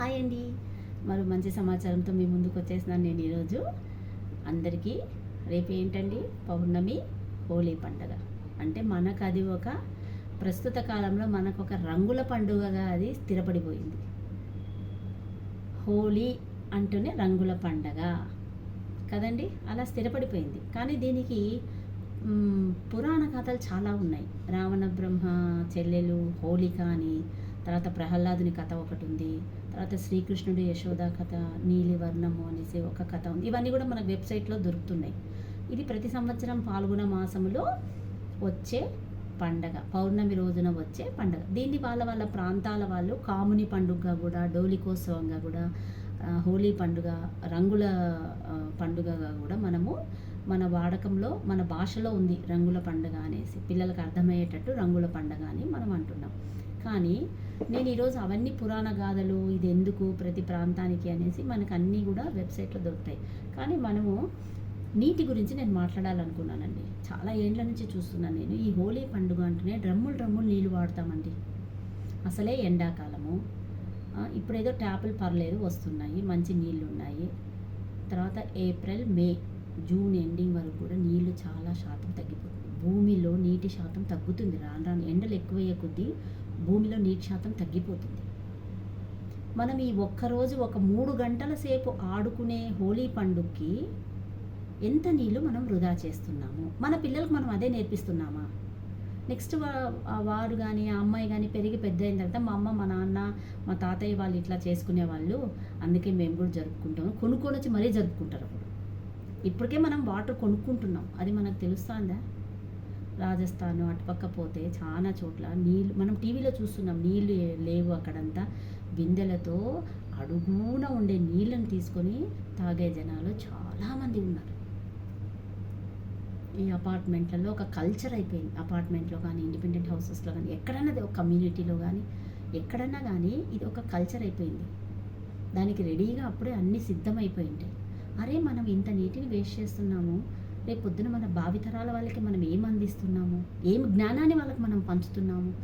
Hi అండి. మరి మంచి సమాచారంతో మీ ముందుకు వచ్చేసినాను నేను ఈరోజు. అందరికీ రేపు ఏంటండి? పౌర్ణమి హోలీ పండగ. అంటే మనకు అది ఒక ప్రస్తుత కాలంలో మనకు ఒక రంగుల పండుగగా అది స్థిరపడిపోయింది. హోలీ అంటూనే రంగుల పండగ. కదండి? అలా స్థిరపడిపోయింది. కానీ దీనికి పురాణ కథలు చాలా ఉన్నాయి. రావణ బ్రహ్మ చెల్లెలు హోళిక అని తర్వాత ప్రహ్లాదుని కథ ఒకటి ఉంది. తర్వాత శ్రీకృష్ణుడు యశోద కథ నీలివర్ణము అనేసి ఒక కథ ఉంది. ఇవన్నీ కూడా మనకు వెబ్సైట్లో దొరుకుతున్నాయి. ఇది ప్రతి సంవత్సరం పాల్గొన మాసములో వచ్చే పండగ. పౌర్ణమి రోజున వచ్చే పండగ. దీన్ని వాళ్ళ వాళ్ళ ప్రాంతాల వాళ్ళు కాముని పండుగగా కూడా డోలికోత్సవంగా కూడా హోలీ పండుగ రంగుల పండుగగా కూడా మనము మన వాడకంలో మన భాషలో ఉంది రంగుల పండుగ అనేసి. పిల్లలకు అర్థమయ్యేటట్టు రంగుల పండుగ అని మనం అంటున్నాం. కానీ నేను ఈరోజు అవన్నీ పురాణ గాథలు ఇది ఎందుకు ప్రతి ప్రాంతానికి అనేసి మనకు అన్నీ కూడా వెబ్సైట్లో దొరుకుతాయి. కానీ మనము నీటి గురించి నేను మాట్లాడాలనుకున్నానండి. చాలా ఏండ్ల నుంచి చూస్తున్నాను నేను. ఈ హోలీ పండుగ అంటేనే డ్రమ్ములు డ్రమ్ములు నీళ్ళు వాడతామండి. అసలే ఎండాకాలము. ఇప్పుడేదో ట్యాపులు పర్లేదు వస్తున్నాయి మంచి నీళ్ళు ఉన్నాయి తర్వాత ఏప్రిల్ మే జూన్ ఎండింగ్ వరకు కూడా నీళ్ళు చాలా శాతం తగ్గిపోతుంది. భూమిలో నీటి శాతం తగ్గుతుంది. రాను రాను ఎండలు ఎక్కువయ్యే కొద్దీ భూమిలో నీటి శాతం తగ్గిపోతుంది. మనం ఈ ఒక్కరోజు ఒక మూడు గంటల సేపు ఆడుకునే హోలీ పండుగకి ఎంత నీళ్ళు మనం వృధా చేస్తున్నాము? మన పిల్లలకు మనం అదే నేర్పిస్తున్నామా? నెక్స్ట్ వారు కానీ ఆ అమ్మాయి కానీ పెరిగి పెద్ద అయిన తర్వాత మా అమ్మ మా నాన్న మా తాతయ్య వాళ్ళు ఇట్లా చేసుకునే వాళ్ళు అందుకే మేము కూడా జరుపుకుంటాము. కొనుక్కొని వచ్చి మరీ జరుపుకుంటారు అప్పుడు. ఇప్పటికే మనం వాటర్ కొనుక్కుంటున్నాం. అది మనకు తెలుస్తుందా? రాజస్థాన్ అటుపక్క పోతే చాలా చోట్ల నీళ్ళు మనం టీవీలో చూస్తున్నాం నీళ్ళు లేవు అక్కడంతా. బిందెలతో అడుగున ఉండే నీళ్ళని తీసుకొని తాగే జనాలు చాలామంది ఉన్నారు. ఈ అపార్ట్మెంట్లలో ఒక కల్చర్ అయిపోయింది. అపార్ట్మెంట్లో కానీ ఇండిపెండెంట్ హౌసెస్లో కానీ ఎక్కడైనా ఒక కమ్యూనిటీలో కానీ ఎక్కడన్నా కానీ ఇది ఒక కల్చర్ అయిపోయింది. దానికి రెడీగా అప్పుడే అన్నీ సిద్ధమైపోయి ఉంటాయి. అరే మనం ఇంత నీటిని వేస్ట్ చేస్తున్నాము. రేపు పొద్దున మన భావితరాల వాళ్ళకి మనం ఏం అందిస్తున్నాము? ఏం జ్ఞానాన్ని వాళ్ళకి మనం పంచుతున్నాము?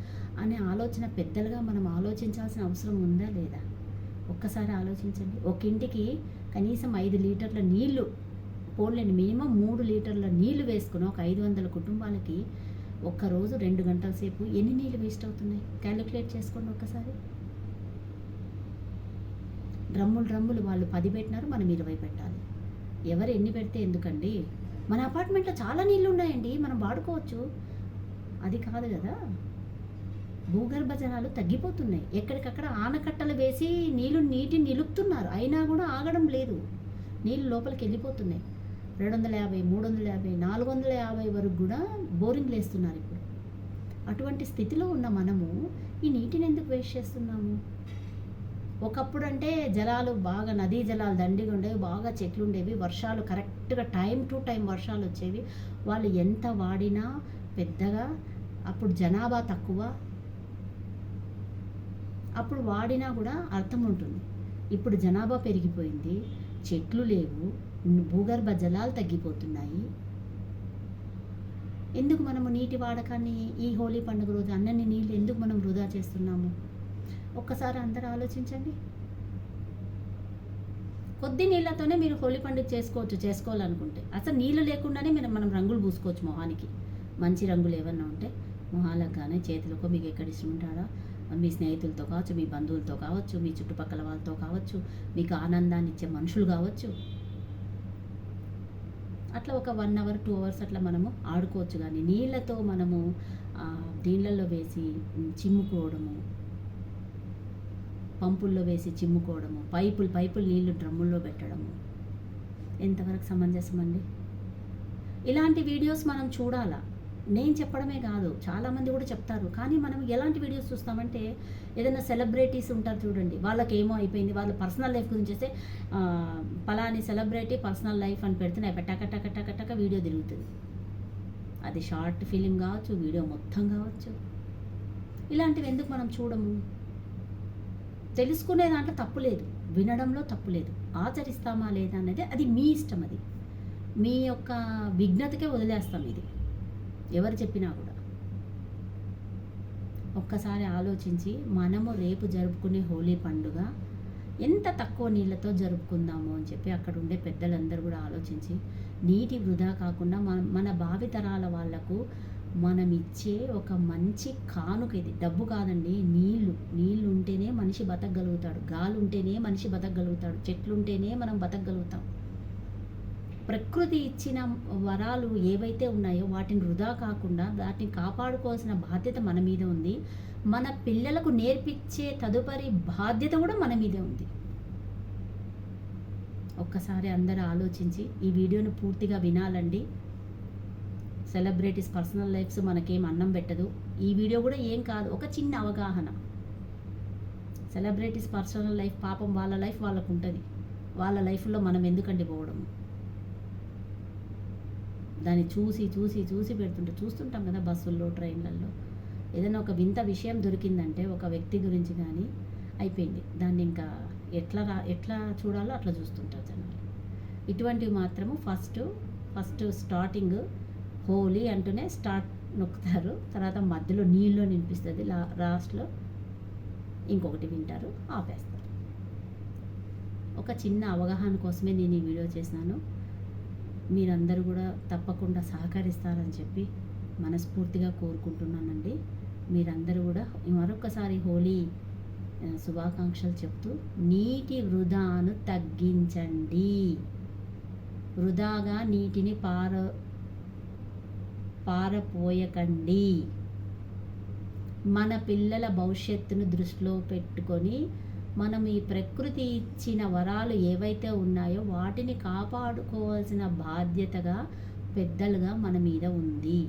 అనే ఆలోచన పెద్దలుగా మనం ఆలోచించాల్సిన అవసరం ఉందా లేదా? ఒక్కసారి ఆలోచించండి. ఒక ఇంటికి కనీసం ఐదు లీటర్ల నీళ్ళు పోన్లేని మినిమం మూడు లీటర్ల నీళ్ళు వేసుకుని ఒక ఐదు వందల కుటుంబాలకి ఒక్కరోజు రెండు గంటల సేపు ఎన్ని నీళ్ళు వేస్ట్ అవుతున్నాయి? క్యాలిక్యులేట్ చేసుకోండి ఒక్కసారి. డ్రమ్ములు డ్రమ్ములు వాళ్ళు పది పెట్టినారు మనం ఇరవై పెట్టాలి. ఎవరు ఎన్ని పెడితే ఎందుకండి? మన అపార్ట్మెంట్లో చాలా నీళ్ళు ఉన్నాయండి మనం వాడుకోవచ్చు. అది కాదు కదా. భూగర్భ జలాలు తగ్గిపోతున్నాయి. ఎక్కడికక్కడ ఆనకట్టలు వేసి నీళ్ళు నీటి నిలుపుతున్నారు. అయినా కూడా ఆగడం లేదు. నీళ్ళు లోపలికి వెళ్ళిపోతున్నాయి. రెండు వందల యాభై మూడు వందల యాభై నాలుగు వందల యాభై వరకు కూడా బోరింగ్లు వేస్తున్నారు ఇప్పుడు. అటువంటి స్థితిలో ఉన్న మనము ఈ నీటిని ఎందుకు వేస్ట్ చేస్తున్నాము? ఒకప్పుడు అంటే జలాలు బాగా నదీ జలాలు దండిగా ఉండేవి బాగా చెట్లు ఉండేవి వర్షాలు కరెక్ట్గా టైం టు టైం వర్షాలు వచ్చేవి. వాళ్ళు ఎంత వాడినా పెద్దగా అప్పుడు జనాభా తక్కువ. అప్పుడు వాడినా కూడా అర్థం ఉంటుంది. ఇప్పుడు జనాభా పెరిగిపోయింది చెట్లు లేవు భూగర్భ జలాలు తగ్గిపోతున్నాయి. ఎందుకు మనము నీటి వాడకాన్ని ఈ హోలీ పండుగ రోజు అన్నన్ని నీళ్ళు ఎందుకు మనం వృధా చేస్తున్నాము? ఒక్కసారి అందరూ ఆలోచించండి. కొద్ది నీళ్ళతోనే మీరు హోలీ పండుగ చేసుకోవచ్చు చేసుకోవాలనుకుంటే. అసలు నీళ్ళు లేకుండానే మీరు మనం రంగులు పూసుకోవచ్చు మొహానికి. మంచి రంగులు ఏమన్నా ఉంటే మొహాలకు కానీ చేతులకు మీకు ఎక్కడ ఇష్టం ఉంటాడో? మీ స్నేహితులతో కావచ్చు మీ బంధువులతో కావచ్చు మీ చుట్టుపక్కల వాళ్ళతో కావచ్చు మీకు ఆనందాన్ని ఇచ్చే మనుషులు కావచ్చు. అట్లా ఒక వన్ అవర్ టూ అవర్స్ అట్లా మనము ఆడుకోవచ్చు. కానీ నీళ్ళతో మనము దీళ్ళల్లో వేసి చిమ్ముకోవడము పంపుల్లో వేసి చిమ్ముకోవడము పైపులు పైపులు నీళ్ళు డ్రమ్ముల్లో పెట్టడము. ఎంతవరకు సమంజసం అండి? ఇలాంటి వీడియోస్ మనం చూడాలా? నేను చెప్పడమే కాదు చాలామంది కూడా చెప్తారు. కానీ మనం ఎలాంటి వీడియోస్ చూస్తామంటే ఏదైనా సెలబ్రిటీస్ ఉంటారు చూడండి వాళ్ళకి ఏమో అయిపోయింది వాళ్ళ పర్సనల్ లైఫ్ గురించి చేస్తే పలాని సెలబ్రిటీ పర్సనల్ లైఫ్ అని పెడితే టక టక టక టక వీడియో తిరుగుతుంది. అది షార్ట్ ఫిలిం కావచ్చు వీడియో మొత్తం కావచ్చు. ఇలాంటివి ఎందుకు మనం చూడము? తెలుసుకునే దాంట్లో తప్పు లేదు. వినడంలో తప్పు లేదు. ఆచరిస్తామా లేదా అనేది అది మీ ఇష్టం అది. మీ యొక్క విఘ్నతకే వదిలేస్తాం ఇది. ఎవరు చెప్పినా కూడా. ఒక్కసారి ఆలోచించి మనము రేపు జరుపుకునే హోలీ పండుగ ఎంత తక్కువ నీళ్ళతో జరుపుకుందాము అని చెప్పి అక్కడ ఉండే పెద్దలందరూ కూడా ఆలోచించి నీటి వృధా కాకుండా మన మన భావితరాల వాళ్ళకు మనం ఇచ్చే ఒక మంచి కానుక ఇది. డబ్బు కాదండి నీళ్ళు నీళ్ళు ఉంటేనే మనిషి బతకగలుగుతాడు. గాలి ఉంటేనే మనిషి బతకగలుగుతాడు. చెట్లు ఉంటేనే మనం బతకగలుగుతాం. ప్రకృతి ఇచ్చిన వరాలు ఏవైతే ఉన్నాయో వాటిని వృధా కాకుండా వాటిని కాపాడుకోవాల్సిన బాధ్యత మన మీద ఉంది. మన పిల్లలకు నేర్పించే తదుపరి బాధ్యత కూడా మన మీదే ఉంది. ఒక్కసారి అందరూ ఆలోచించి ఈ వీడియోను పూర్తిగా వినాలండి. సెలబ్రిటీస్ పర్సనల్ లైఫ్స్ మనకేం అన్నం పెట్టదు. ఈ వీడియో కూడా ఏం కాదు ఒక చిన్న అవగాహన. సెలబ్రిటీస్ పర్సనల్ లైఫ్ పాపం వాళ్ళ లైఫ్ వాళ్ళకు ఉంటుంది వాళ్ళ లైఫ్లో మనం ఎందుకండి పోవడం? దాన్ని చూసి చూసి చూసి పెడుతుంటే చూస్తుంటాం కదా బస్సుల్లో ట్రైన్లలో ఏదైనా ఒక వింత విషయం దొరికిందంటే ఒక వ్యక్తి గురించి కానీ అయిపోయింది. దాన్ని ఇంకా ఎట్లా రా ఎట్లా చూడాలో అట్లా చూస్తుంటారు జనాలు. ఇటువంటివి మాత్రము ఫస్ట్ ఫస్ట్ స్టార్టింగ్ హోలీ అంటూనే స్టార్ట్ నొక్కుతారు. తర్వాత మధ్యలో నీళ్ళు నింపిస్తుంది లా లాస్ట్లో ఇంకొకటి వింటారు ఆపేస్తారు. ఒక చిన్న అవగాహన కోసమే నేను ఈ వీడియో చేసినాను మీరందరూ కూడా తప్పకుండా సహకరిస్తారని చెప్పి మనస్ఫూర్తిగా కోరుకుంటున్నానండి. మీరందరూ కూడా మరొకసారి హోలీ శుభాకాంక్షలు చెప్తూ నీటి వృధాను తగ్గించండి. వృధాగా నీటిని పార పారపోయకండి. మన పిల్లల భవిష్యత్తును దృష్టిలో పెట్టుకొని మనం ఈ ప్రకృతి ఇచ్చిన వరాలు ఏవైతే ఉన్నాయో వాటిని కాపాడుకోవాల్సిన బాధ్యతగా పెద్దలుగా మన మీద ఉంది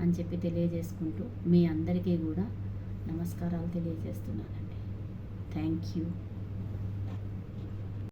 అని చెప్పి తెలియజేసుకుంటూ మీ అందరికీ కూడా నమస్కారాలు తెలియజేస్తున్నానండి. Thank you.